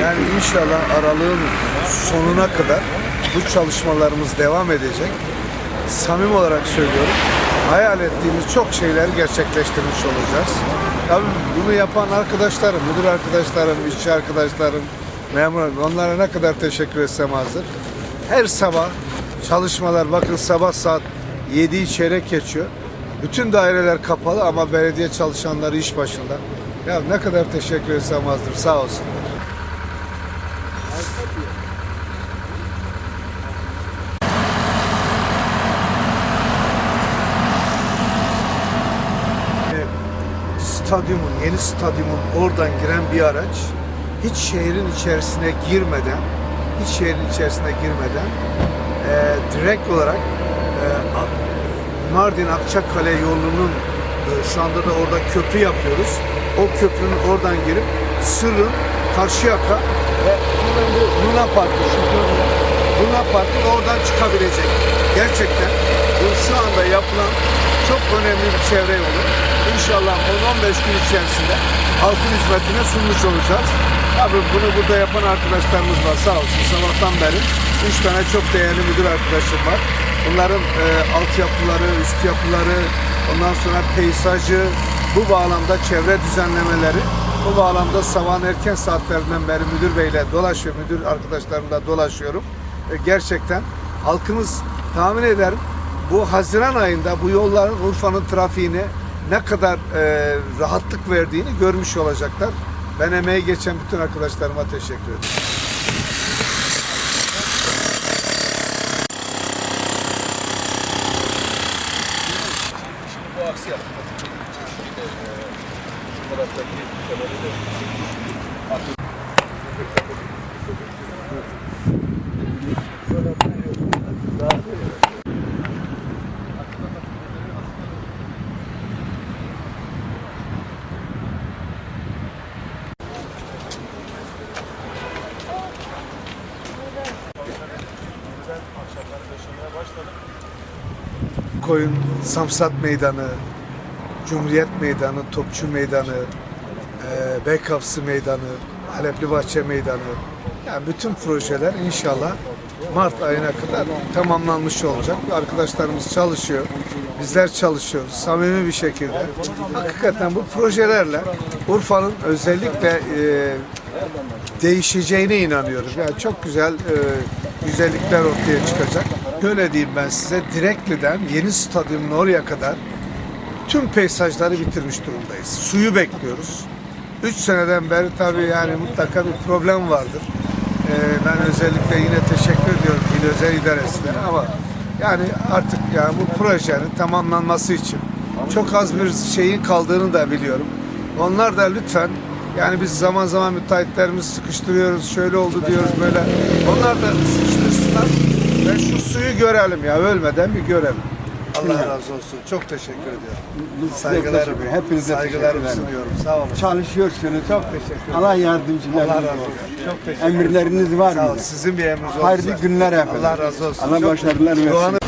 Yani inşallah aralığın sonuna kadar bu çalışmalarımız devam edecek. Samim olarak söylüyorum. Hayal ettiğimiz çok şeyler gerçekleştirmiş olacağız. Tabii bunu yapan arkadaşlarım, müdür arkadaşlarım, işçi arkadaşlarım, memur onlara ne kadar teşekkür etsem azdır. Her sabah çalışmalar bakın sabah saat 7'yi çeyrek geçiyor. Bütün daireler kapalı ama belediye çalışanları iş başında. Ya ne kadar teşekkür etsem azdır. Sağ olsun. stadyumun, yeni stadyumun oradan giren bir araç hiç şehrin içerisine girmeden, hiç şehrin içerisine girmeden e, direkt olarak e, Mardin Akçakale yolunun e, şu anda da orada köprü yapıyoruz. O köprünün oradan girip Sırrın, Karşıyaka ve Luna Parkı, şu Luna Parkı oradan çıkabilecek. Gerçekten bu şu anda yapılan çok önemli bir çevre yolu. İnşallah 10-15 gün içerisinde halkın hizmetine sunmuş olacağız. Tabii bunu burada yapan arkadaşlarımız var sağ olsun sabahtan beri. Üç tane çok değerli müdür arkadaşım var. Bunların e, altyapıları, üst yapıları, ondan sonra peyzajı, bu bağlamda çevre düzenlemeleri, bu bağlamda sabahın erken saatlerinden beri müdür beyle dolaşıyor, müdür arkadaşlarımla dolaşıyorum. E, gerçekten halkımız tahmin ederim bu Haziran ayında bu yolların Urfa'nın trafiğine ne kadar e, rahatlık verdiğini görmüş olacaklar. Ben emeği geçen bütün arkadaşlarıma teşekkür ederim. Koyun Samsat Meydanı, Cumhuriyet Meydanı, Topçu Meydanı, e, Beykapsı Meydanı, Halepli Bahçe Meydanı. Yani bütün projeler inşallah Mart ayına kadar tamamlanmış olacak. Arkadaşlarımız çalışıyor. Bizler çalışıyoruz. Samimi bir şekilde. Hakikaten bu projelerle Urfa'nın özellikle e, değişeceğine inanıyorum. Yani çok güzel e, güzellikler ortaya çıkacak. Şöyle diyeyim ben size Direkli'den yeni stadyumun oraya kadar tüm peyzajları bitirmiş durumdayız. Suyu bekliyoruz. 3 seneden beri tabii yani mutlaka bir problem vardır. Ee, ben özellikle yine teşekkür ediyorum İl Özel İdaresi'ne ama yani artık yani bu projenin tamamlanması için çok az bir şeyin kaldığını da biliyorum. Onlar da lütfen yani biz zaman zaman müteahhitlerimizi sıkıştırıyoruz, şöyle oldu diyoruz böyle. Onlar da sıkıştırsınlar ve şu suyu görelim ya ölmeden bir görelim. Allah razı olsun. Çok teşekkür ediyorum. Biz Saygılarımı, teşekkür- hepinize saygılarımı teşekkür ederim. sunuyorum. Sağ olun. Çalışıyorsunuz. Çok teşekkür ederim. Allah yardımcılarınız Allah razı olsun. Çok teşekkür ederim. Emirleriniz var Sağ mı? olun. Sizin bir emriniz olsun. Hayırlı günler efendim. Allah razı olsun. Allah Çok- başarılar versin. Doğan'ı-